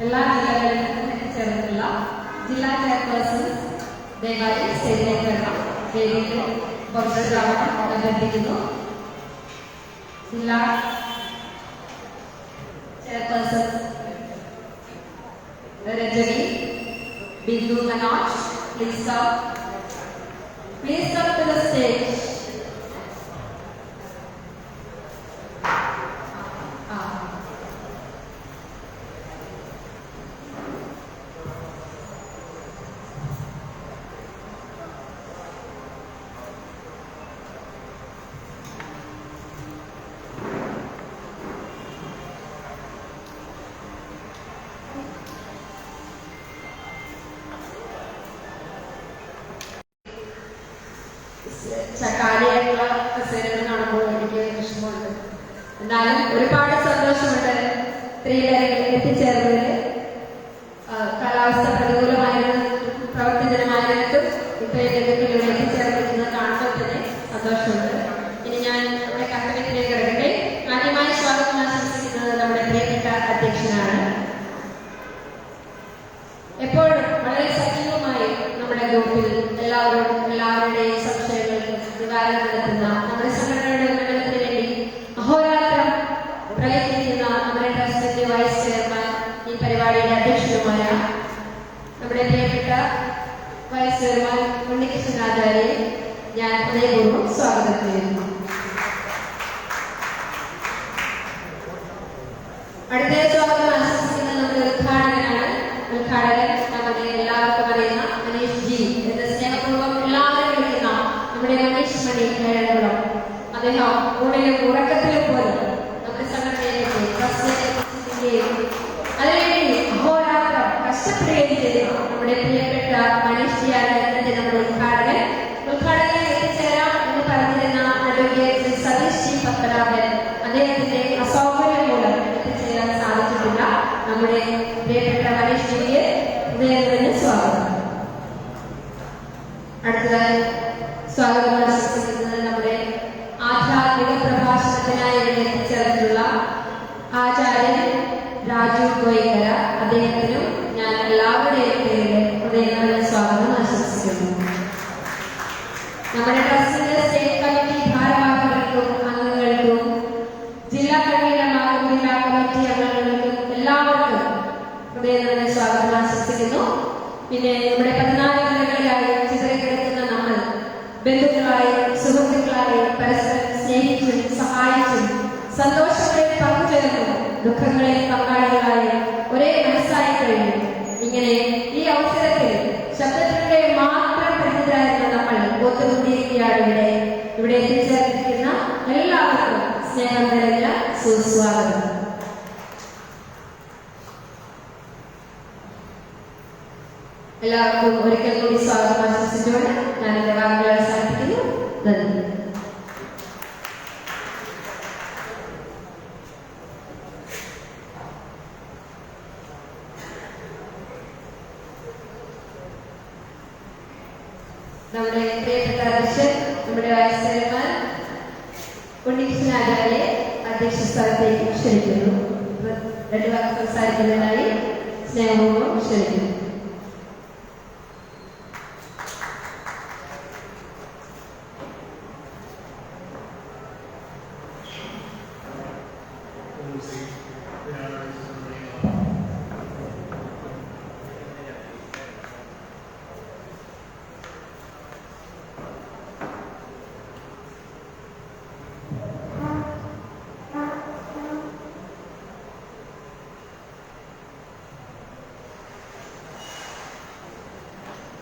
എല്ലാ ജില്ലകളിലും എത്തിച്ചേർന്നിട്ടുള്ള ജില്ലാ ചെയർപേഴ്സൺ ദയവായി സ്റ്റേജിലേക്ക് വരണം വേദിയിൽ പുറത്തിട്ടാവണം അഭ്യർത്ഥിക്കുന്നു ജില്ലാ chairperson Rajani Bindu Manoj please come please come to the stage സ്ത്രീകളെ നമ്മുടെ പ്രിയപ്പെട്ട വൈസ് ചെയർമാൻ ഉണ്ണികൃഷ്ണൻ ആചാര്യെ ഞാൻ ഹൃദയപൂർവം സ്വാഗതം ചെയ്യുന്നു. അടുത്ത സ്വാഗതം അദ്ദേഹത്തിന്റെ അസൗകര്യം മൂലം എത്തിച്ചേരാൻ സാധിച്ചിട്ടില്ല. നമ്മുടെ പ്രിയപ്പെട്ട മനീഷ് ഹൃദയത്തിന് സ്വാഗതം. അടുത്തതായി സ്വാഗതം ആശംസിക്കുന്നത് നമ്മുടെ ആധ്യാത്മിക പ്രഭാഷണത്തിനായി ഇവിടെ എത്തിച്ചേർന്നിട്ടുള്ള ആചാര്യൻ രാജു ഗോയിക്കര. അദ്ദേഹത്തിനും ഞാൻ എല്ലാവരുടെയും പേരിൽ ഹൃദയങ്ങളുടെ സ്വാഗതം ആശംസിക്കുന്നു. നമ്മുടെ ട്രസ്റ്റിന്റെ സ്റ്റേറ്റ് പിന്നെ നമ്മുടെ പതിനാല് ജില്ലകളിലായി ചിതറിക്കിടക്കുന്ന നമ്മൾ ബന്ധുക്കളായി സുഹൃത്തുക്കളായി പരസ്പരം സ്നേഹിച്ചും സഹായിച്ചും സന്തോഷങ്ങളെ പങ്കുചേർന്നു ദുഃഖങ്ങളെ പങ്കാളികളായി ഒരേ മനസ്സായി കഴിഞ്ഞു. ഇങ്ങനെ ഈ അവസരത്തിൽ ശബ്ദത്തിന്റെ മാത്രം പരിചിതരായിരുന്ന നമ്മൾ ഒത്തുകൂടിയിരിക്കുകയാണ് ഇവിടെ. ഇവിടെ എത്തിച്ചേർന്നിരിക്കുന്ന എല്ലാവർക്കും സ്നേഹം നിറഞ്ഞ സുസ്വാഗതം. എല്ലാവർക്കും ഒരിക്കൽ കൂടി സ്വാഗതം ആശംസിച്ചുകൊണ്ട് ഞാൻ എന്റെ വാക്കുകൾ അവസാനിപ്പിക്കുന്നു. നന്ദി. നമ്മുടെ പ്രിയപ്പെട്ട അധ്യക്ഷൻ നമ്മുടെ ചെയർമാൻ ഉണ്ണികൃഷ്ണൻ ആചാര്യെ അധ്യക്ഷ സ്ഥാനത്തേക്ക് ക്ഷണിക്കുന്നു. രണ്ടു വാക്ക് സംസാരിക്കുന്നതിനായി സ്നേഹപൂർവം ക്ഷണിക്കുന്നു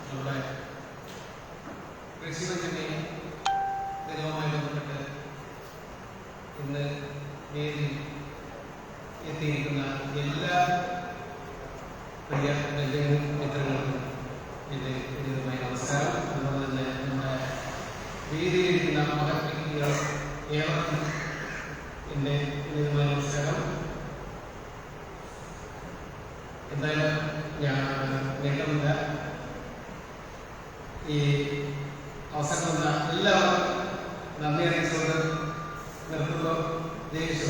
നമ്മുടെ കൃഷിബന്ധത്തെ ദിനവുമായി ബന്ധപ്പെട്ട് ഇന്ന് വേദി എത്തിയിരിക്കുന്ന എല്ലാ പ്രിയ മിത്രങ്ങൾക്കും എന്റെ ഉചിതമായ നമസ്കാരം അതുപോലെ തന്നെ നമ്മുടെ വേദിയിലിരിക്കുന്ന മഹത്വകൾ ഏവർക്കും എന്റെ ഉചിതമായ നമസ്കാരം എന്തായാലും ഞാൻ നേട്ടമില്ല ഈ അവസരം തന്ന എല്ലാവർക്കും നന്ദി അറിയിച്ചുകൊണ്ട് നിർത്തുന്നു. ജയിച്ചു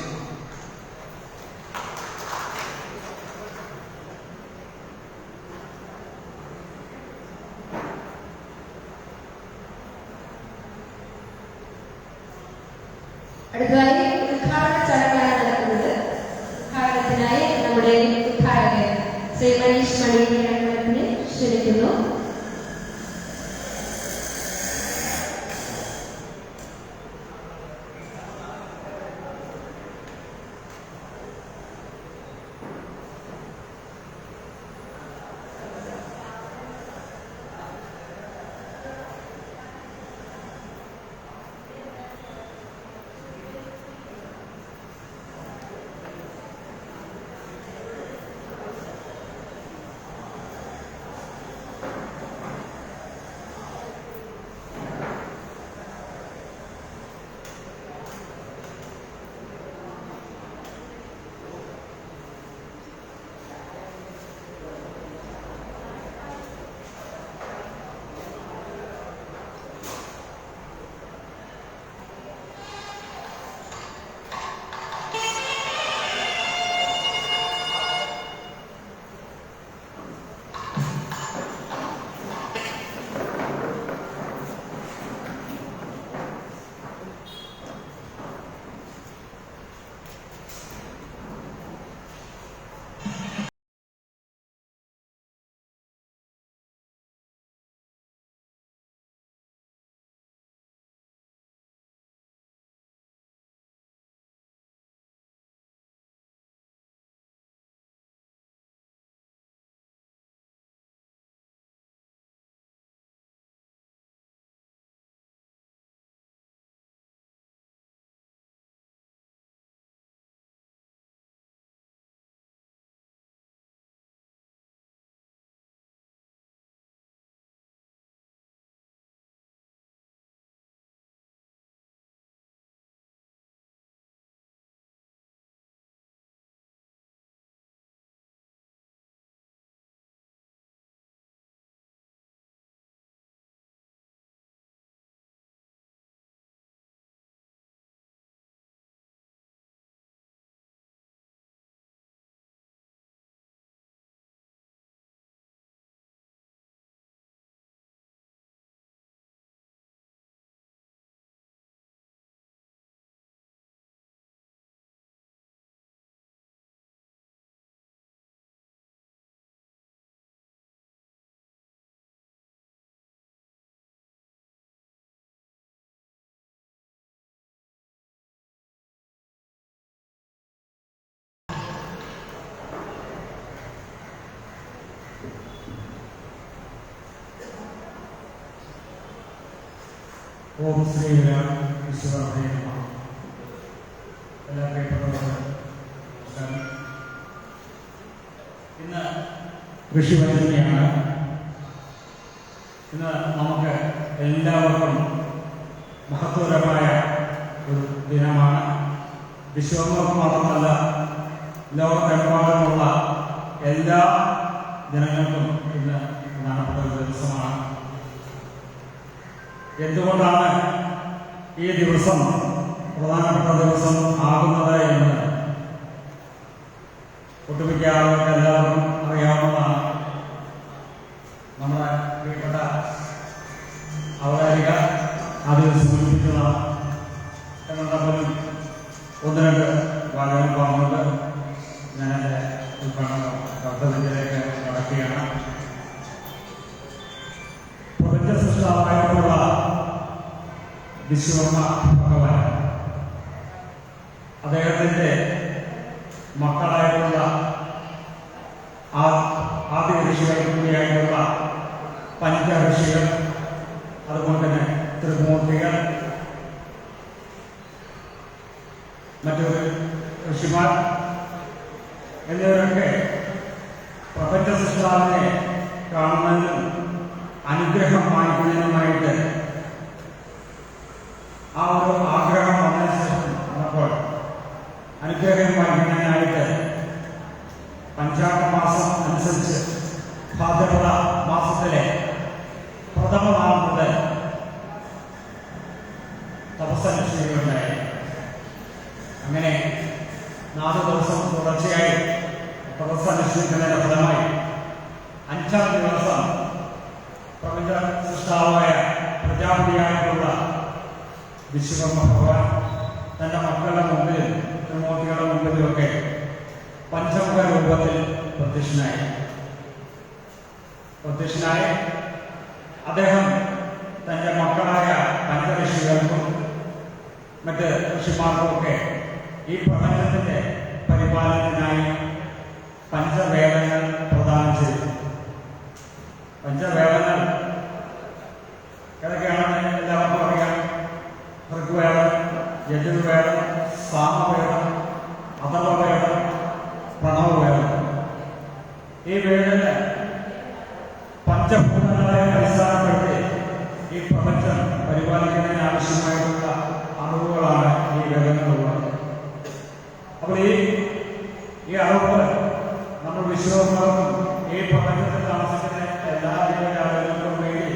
അടുത്തതായി ഉദ്ഘാടന ചടങ്ങാണ് നടക്കുന്നത് ഉദ്ഘാടനത്തിനായി നമ്മുടെ ഉദ്ഘാടകൻ ശ്രീ മനീഷ് മണിയെ ക്ഷണിക്കുന്നു. ഓം ശ്രീരാം എല്ലാ പ്രിയപ്പെട്ടവർക്ക് ഇന്ന് ഋഷിവചനയാണ് ഇന്ന് നമുക്ക് എല്ലാവർക്കും മഹത്വകരമായ ഒരു ദിനമാണ്. വിശ്വങ്ങൾക്ക് മാത്രമല്ല ലോകത്തെമ്പാടുമുള്ള എല്ലാ ജനങ്ങൾക്കും ഇന്ന് പ്രധാനപ്പെട്ട ഒരു ദിവസമാണ്. എന്തുകൊണ്ടാണ് ഈ ദിവസം പ്രധാനപ്പെട്ട ദിവസം ആകുന്നത് എന്ന്? ഒട്ടുമിക്ക ആളുകൾക്ക് എല്ലാവർക്കും വിശ്വകർമ്മ ഭഗവാൻ. അദ്ദേഹത്തിന്റെ ആ ഒരു ആഗ്രഹം വന്നതിന് ശേഷം വന്നപ്പോൾ അനുഗ്രഹം തന്റെ മക്കളുടെ മുമ്പിൽ ത്രിമൂർത്തികളുടെ മുമ്പിലുമൊക്കെ പഞ്ചമുഖ രൂപത്തിൽ പ്രത്യക്ഷനായി. പ്രത്യക്ഷനായ അദ്ദേഹം തന്റെ മക്കളായ പഞ്ചഋഷികൾക്കും മറ്റ് ഋഷിമാർക്കും ഒക്കെ ഈ പ്രപഞ്ചത്തിന്റെ പരിപാലനത്തിനായി പഞ്ചവേ മാറ്റം അടിസ്ഥാനപ്പെടുത്തി ഈ പ്രപഞ്ചം പരിപാലിക്കുന്നതിന് ആവശ്യമായിട്ടുള്ള അറിവുകളാണ് ഈ ഗ്രഹങ്ങളുള്ളത് അപ്പോൾ ഈ ഈ അറിവുകൾ നമ്മൾ വിശ്വകർമ്മർക്കും ഈ പ്രപഞ്ചത്തിൽ താമസിക്കുന്ന എല്ലാ ജീവജാലങ്ങൾക്കും വേണ്ടി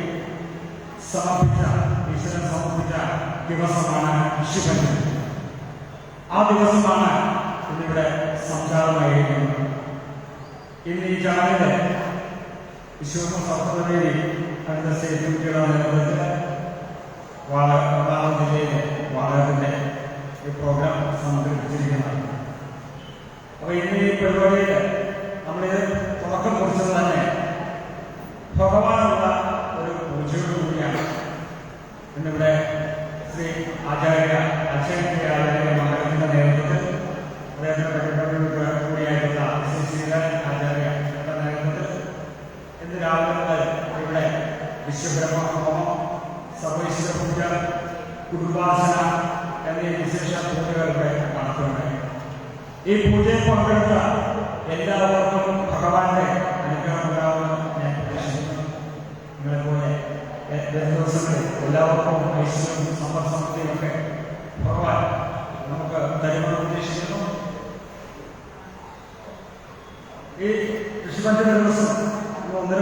സമർപ്പിച്ച ഈശ്വരൻ സമർപ്പിച്ച ദിവസമാണ് ശിവജൻ ആ ദിവസമാണ് ഇന്നിവിടെ സംചാരമായിരിക്കുന്നത് ഇന്ന് ഈ ചടങ്ങിൽ വിശ്വാസം സപ്തമേരി അടുത്ത സ്റ്റേറ്റ് കുട്ടികളോടനുബന്ധിച്ച് വാള ഈ പ്രോഗ്രാം സംഘടിപ്പിച്ചിരിക്കുന്നതാണ് അപ്പോൾ ഇന്ന് ഈ പരിപാടിയിൽ തുടക്കം കുറിച്ചത് തന്നെ ഭഗവാനുള്ള ഒരു പൂജയോടുകൂടിയാണ് ഇന്നിവിടെ ശ്രീ ആചാര്യ അച്ഛന്റെ ആചാര്യ બ્રહ્મહોમ સર્વેશ્વર પૂજન કુટુંબાસના અને વિશેષ પૂજનಗಳನ್ನು ಮಾಡ್ತಾರೆ ಈ ಪೂಜೆ ಪಡೆದಂತ ಎಲ್ಲವನ್ನೂ ಭಗವಾನೇ ಅನುಗ್ರಹವನ್ನು നൽകുവാൻ ദിവസങ്ങളിൽ എല്ലാവർക്കും ഐശ്വര്യം സമ്പദ്സമൃദ്ധിയൊക്കെ ഭഗവാൻ നമുക്ക് തരുമെന്ന് ഉദ്ദേശിക്കുന്നു ഈ കൃഷിമന്ത്രി ദിവസം ഒന്നര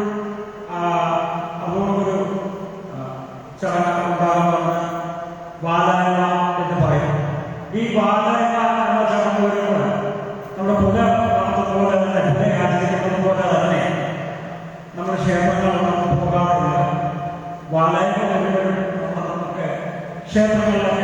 ക്ഷേത്രങ്ങൾ നമുക്ക് പോകാറുണ്ട് വളരെ നമുക്ക് ക്ഷേത്രങ്ങളിലൊക്കെ